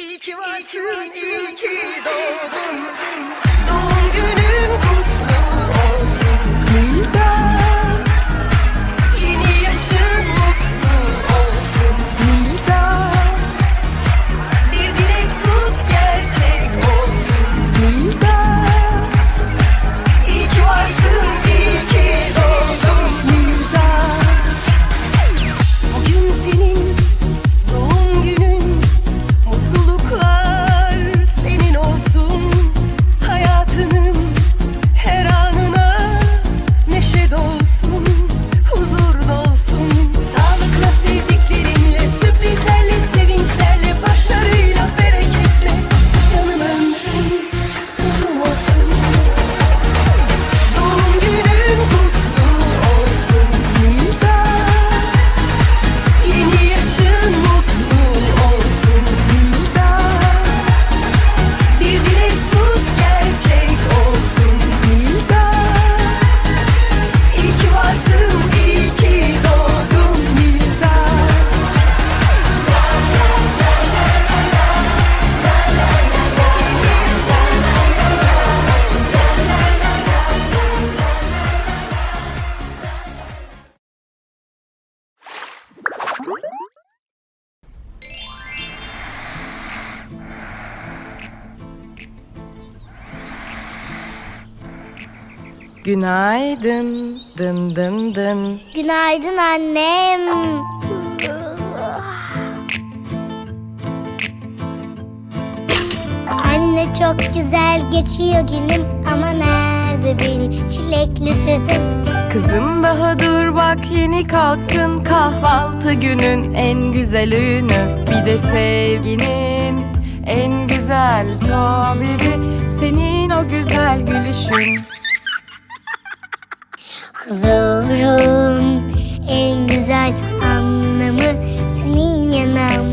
İyi ki varsın, iyi ki doğdun. Doğum günün kutlu Günaydın, dın dın dın. Günaydın annem. Anne çok güzel geçiyor günüm ama nerede benim çilekli sütüm? Kızım daha dur bak yeni kalktın kahvaltı günün en güzel ünü Bir de sevginin en güzel tabiri senin o güzel gülüşün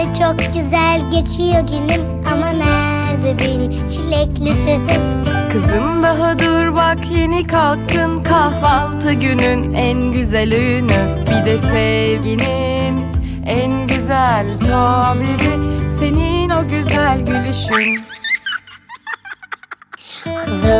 Anne çok güzel geçiyor günüm. Ama nerede benim çilekli sütüm? Kızım daha dur bak yeni kalktın kahvaltı günün en güzel ünü Bir de sevginin en güzel tabiri. Senin o güzel gülüşün. Huzurun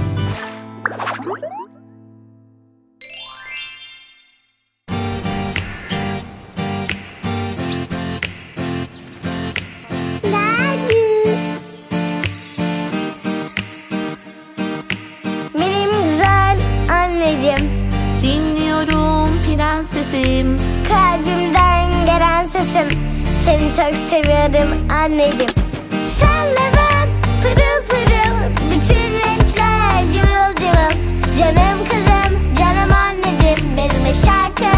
kalbimden gelen sesim. Seni çok seviyorum anneciğim. Senle ben pırıl pırıl, bütün renkler cıvıl cıvıl. Canım kızım, canım anneciğim, benimle şarkı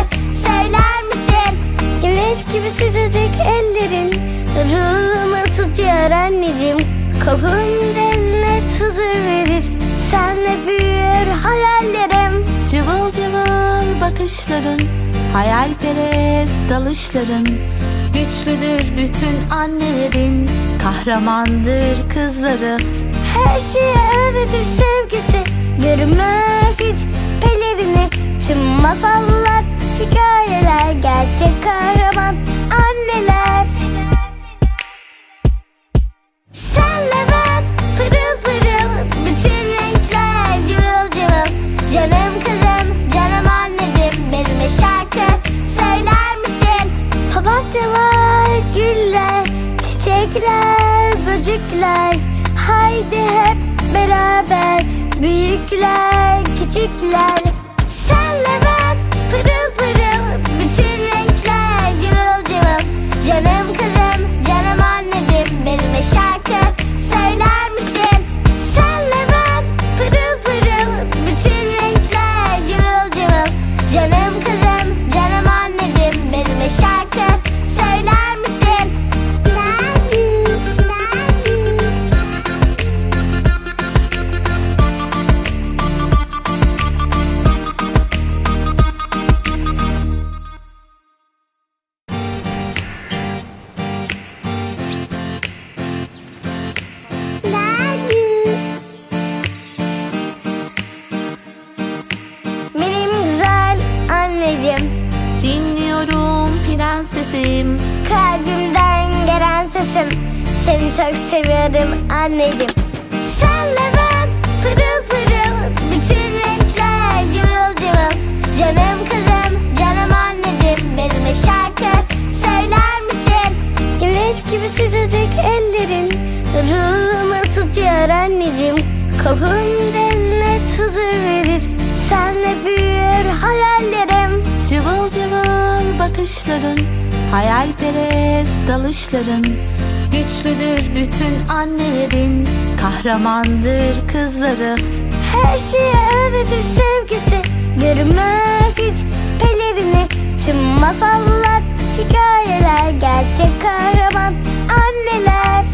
söyler misin? Güneş gibi sıcacık ellerin, ruhumu tutuyor anneciğim. Kokun cennet huzur verir, senle büyür hayallerim. Cıvıl cıvıl bakışların Hayalperest dalışların Güçlüdür bütün annelerin. Kahramandır kızları Her şeye öğretir sevgisi. Görünmez hiç pelerini Tüm masallar, hikayeler Gerçek kahraman. Anne Haydi hep beraber Büyükler, küçükler. Senle ben pırıl pırıl Bütün renkler cıvıl cıvıl. Canım kızım, prensesim Kalbimden gelen sesim. Seni çok seviyorum anneciğim. Senle ben pırıl pırıl Bütün renkler cıvıl cıvıl. Canım kızım, canım anneciğim. Benimle şarkı söyler misin? Güneş gibi sıcacık ellerin Ruhumu tutuyor anneciğim. Kokun cennet huzur verir. Senle büyür hayallerim. Cıvıl cıvıl bakışların Hayalperest dalışların Güçlüdür bütün annelerin Kahramandır kızları. Her şeye öğretir sevgisi Görünmez hiç pelerini. Tüm masallar, hikayeler Gerçek kahraman anneler.